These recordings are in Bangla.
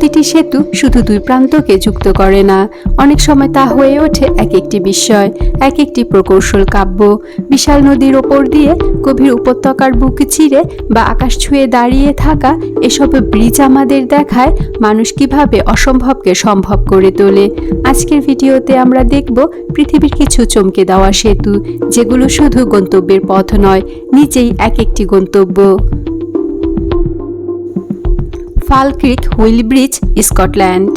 প্রতিটি সেতু শুধু দুই প্রান্তকে যুক্ত করে না, অনেক সময় তা হয়ে ওঠে এক একটি বিস্ময় এক একটি প্রকৌশল কাব্য। বিশাল নদীর ওপর দিয়ে গভীর উপত্যকার বুক চিরে বা আকাশ ছুঁয়ে দাঁড়িয়ে থাকা এসব ব্রিজ আমাদের দেখায় মানুষ কীভাবে অসম্ভবকে সম্ভব করে তোলে। আজকের ভিডিওতে আমরা দেখব পৃথিবীর কিছু চমকে দেওয়া সেতু, যেগুলো শুধু গন্তব্যের পথ নয়, নিজেই এক একটি গন্তব্য। Falkirk wheel bridge Scotland.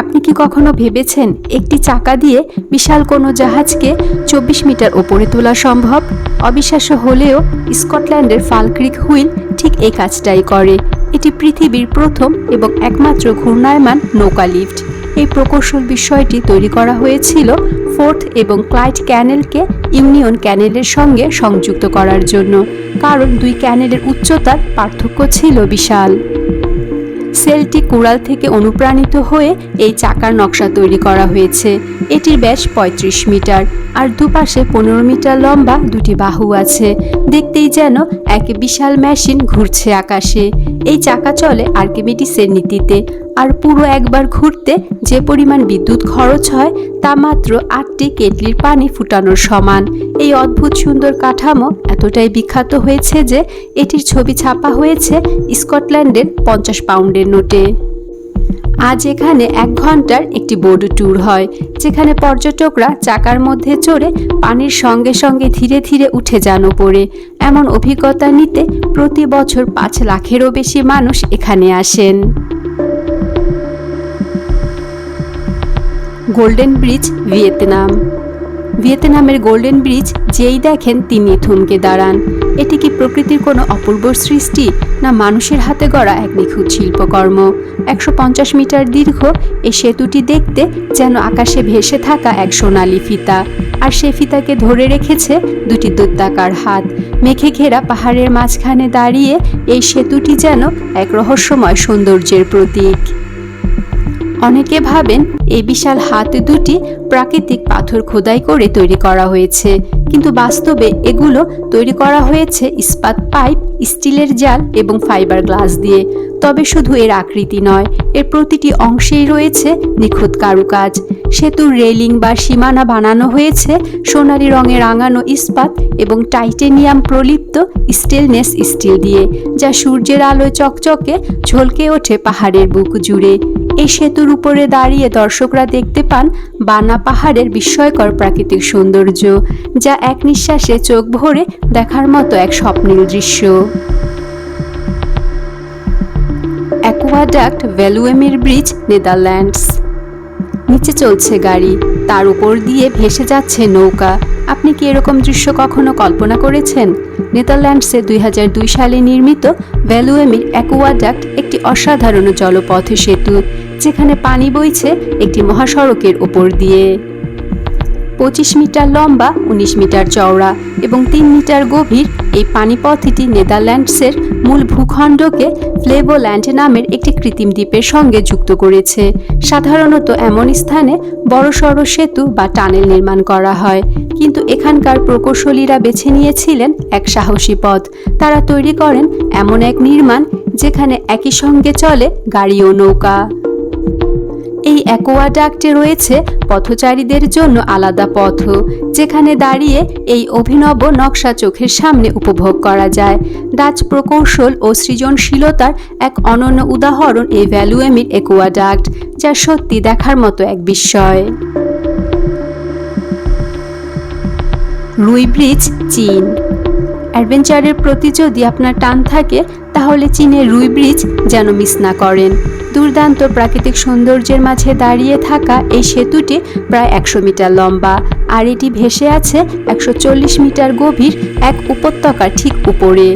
আপনি কি কখনো ভেবেছেন একটি চাকা দিয়ে বিশাল কোনো জাহাজকে চব্বিশ মিটার ওপরে তোলা সম্ভব? অবিশ্বাস্য হলেও স্কটল্যান্ডের ফালক্রিক হুইল ঠিক এই কাজটাই করে। এটি পৃথিবীর প্রথম এবং একমাত্র ঘূর্ণায়মান নৌকা লিফট। এই প্রকৌশল বিষয়টি তৈরি করা হয়েছিল ফোর্থ এবং ক্লাইড ক্যানেলকে ইউনিয়ন ক্যানেলের সঙ্গে সংযুক্ত করার জন্য। কারণ দুই ক্যানেলের উচ্চতার পার্থক্য ছিল বিশাল। সেলটি কুড়াল থেকে অনুপ্রাণিত হয়ে এই চাকার নকশা তৈরি করা হয়েছে। এটির ব্যাস ৩৫ মিটার আর দুপাশে পনেরো মিটার লম্বা দুটি বাহু আছে। দেখতেই যেন এক বিশাল মেশিন ঘুরছে আকাশে। এই চাকা চলে আর্কিমিডিসের নীতিতে আর পুরো একবার ঘুরতে যে পরিমাণ বিদ্যুৎ খরচ হয় তা মাত্র আটটি কেটলির পানি ফুটানোর সমান। এই অদ্ভুত সুন্দর কাঠামো এতটাই বিখ্যাত হয়েছে যে এটির ছবি ছাপা হয়েছে স্কটল্যান্ডের পঞ্চাশ পাউন্ডের নোটে। আজ এখানে এক ঘণ্টার একটি বোর্ড ট্যুর হয়, যেখানে পর্যটকরা চাকার মধ্যে চড়ে পানির সঙ্গে সঙ্গে ধীরে ধীরে উঠে যান পড়ে এমন অভিজ্ঞতা নিতে প্রতি বছর পাঁচ লাখেরও বেশি মানুষ এখানে আসেন। Golden bridge, Vietnam. ভিয়েতনামের গোল্ডেন ব্রিজ, যেই দেখেন তিনি থমকে দাঁড়ান। এটি কি প্রকৃতির কোনো অপূর্ব সৃষ্টি, না মানুষের হাতে গড়া এক নিখুঁত শিল্পকর্ম? একশো পঞ্চাশ মিটার দীর্ঘ এই সেতুটি দেখতে যেন আকাশে ভেসে থাকা এক সোনালি ফিতা। আর সে ফিতাকে ধরে রেখেছে দুটি দৈত্যাকার হাত। মেঘে ঘেরা পাহাড়ের মাঝখানে দাঁড়িয়ে এই সেতুটি যেন এক রহস্যময় সৌন্দর্যের প্রতীক। অনেকে ভাবেন এই বিশাল হাত দুটি প্রাকৃতিক পাথর খোদাই করে তৈরি করা হয়েছে। কিন্তু বাস্তবে এগুলো তৈরি করা হয়েছে ইস্পাত পাইপ, স্টিলের জাল এবং ফাইবার গ্লাস দিয়ে। তবে শুধু এর আকৃতি নয়, এর প্রতিটি অংশেই রয়েছে নিখুঁত কারুকাজ। সেতুর রেলিং বা সীমানা বানানো হয়েছে সোনালি রঙে রাঙানো ইস্পাত এবং টাইটেনিয়াম প্রলিপ্ত স্টেলনেস স্টিল দিয়ে, যা সূর্যের আলোয় চকচকে ঝলকে ওঠে পাহাড়ের বুক জুড়ে। এই সেতুর উপরে দাঁড়িয়ে দর্শকরা দেখতে পান বানা পাহাড়ের বিস্ময়কর প্রাকৃতিক সৌন্দর্য, যা এক নিঃশ্বাসে চোখ ভরে দেখার মতো এক স্বপ্নীল দৃশ্য। অ্যাকোয়াডাক্ট ভ্যালুয়েমের ব্রিজ, নেদারল্যান্ডস। নিচে চলছে গাড়ি, তার উপর দিয়ে ভেসে যাচ্ছে নৌকা। আপনি কি এরকম দৃশ্য কখনো কল্পনা করেছেন? নেদারল্যান্ডসে দুই দুই সালে নির্মিত ভ্যালুয়েমির অ্যাকোয়াডাক্ট একটি অসাধারণ জলপথ সেতু। যেখানে পানি বইছে, একটি মহাসড়কের ওপর দিয়ে। পঁচিশ মিটার লম্বা, উনিশ মিটার চওড়া এবং তিন মিটার গভীর এই পানিপথটি নেদারল্যান্ডসের মূল ভূখণ্ডকে ফ্লেভোল্যান্ড নামের একটি কৃত্রিম দ্বীপের সঙ্গে যুক্ত করেছে। সাধারণত এমন স্থানে বড়সড় সেতু বা টানেল নির্মাণ করা হয়, কিন্তু এখানকার প্রকৌশলীরা বেছে নিয়েছিলেন এক সাহসী পথ। তারা তৈরি করেন এমন এক নির্মাণ যেখানে একই সঙ্গে চলে গাড়ি ও নৌকা। অ্যাকোয়াডাক্টে রয়েছে পথচারীদের জন্য আলাদা পথ, যেখানে দাঁড়িয়ে এই অভিনব নকশা চোখের সামনে উপভোগ করা যায়। ডাচ প্রকৌশল ও সৃজনশীলতার এক অনন্য উদাহরণ এই ভ্যালুয়েমির অ্যাকোয়াডাক্ট, যা সত্যি দেখার মতো এক বিস্ময়। রুই ব্রিজ চীন। অ্যাডভেঞ্চারের প্রতি যদি আপনার টান থাকে তাহলে চীনের রুই ব্রিজ যেন মিস না করেন। দুর্দান্ত প্রাকৃতিক সৌন্দর্যের মাঝে দাঁড়িয়ে থাকা এই সেতুটি প্রায় একশো মিটার লম্বা, আর এটি ভেসে আছে একশো চল্লিশ মিটার গভীর এক উপত্যকার ঠিক উপরে।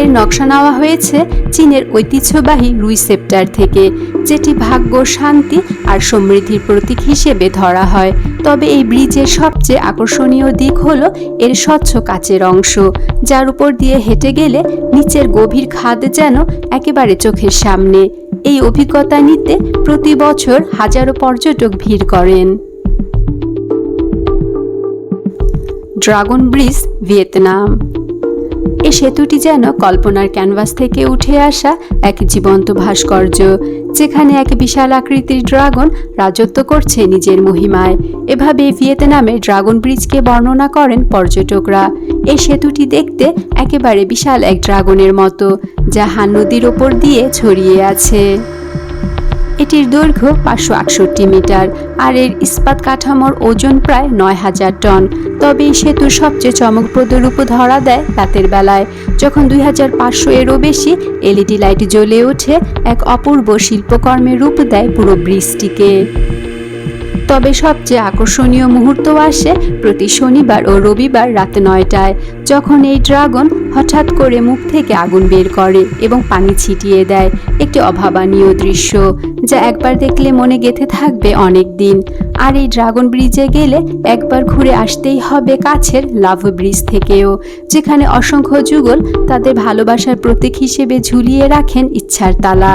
এর নকশা নেওয়া হয়েছে চীনের ঐতিহ্যবাহী রুই সেপ্টার থেকে, যেটি ভাগ্য, শান্তি আর সমৃদ্ধির প্রতীক হিসেবে ধরা হয়। তবে এই ব্রিজের সবচেয়ে আকর্ষণীয় দিক হল এর স্বচ্ছ কাচের অংশ, যার উপর দিয়ে হেঁটে গেলে নিচের গভীর খাদ যেন একেবারে চোখের সামনে। এই অভিজ্ঞতা নিতে প্রতি বছর হাজারো পর্যটক ভিড় করেন। Dragon bridge, Vietnam. এ সেতুটি যেন কল্পনার ক্যানভাস থেকে উঠে আসা এক জীবন্ত ভাস্কর্য, যেখানে এক বিশাল আকৃতির ড্রাগন রাজত্ব করছে নিজের মহিমায়। এভাবে ভিয়েতনামে ড্রাগন ব্রিজকে বর্ণনা করেন পর্যটকরা। এই সেতুটি দেখতে একেবারে বিশাল এক ড্রাগনের মতো, যা হান নদীর ওপর দিয়ে ছড়িয়ে আছে। এটির দৈর্ঘ্য পাঁচশো আটষট্টি মিটার আর এর ইস্পাত কাঠামোর ওজন প্রায় নয় হাজার টন। তবে এই সেতুর সবচেয়ে চমকপ্রদ রূপ ধরা দেয় রাতের বেলায়। যখন দুই হাজার পাঁচশো এরও বেশি এলইডি লাইট জ্বলে ওঠে, এক অপূর্ব শিল্পকর্মের রূপ দেয় পুরো ব্রিজটিকে। তবে সবচেয়ে আকর্ষণীয় মুহূর্ত আসে প্রতি শনিবার ও রবিবার রাত নয়টায়, যখন এই ড্রাগন হঠাৎ করে মুখ থেকে আগুন বের করে এবং পানি ছিটিয়ে দেয়। একটি অভাবনীয় দৃশ্য যা একবার দেখলে মনে গেঁথে থাকবে অনেক দিন আর এই ড্রাগন ব্রিজে গেলে একবার ঘুরে আসতেই হবে কাছের লাভ ব্রিজ থেকেও, যেখানে অসংখ্য যুগল তাদের ভালোবাসার প্রতীক হিসেবে ঝুলিয়ে রাখেন ইচ্ছার তালা।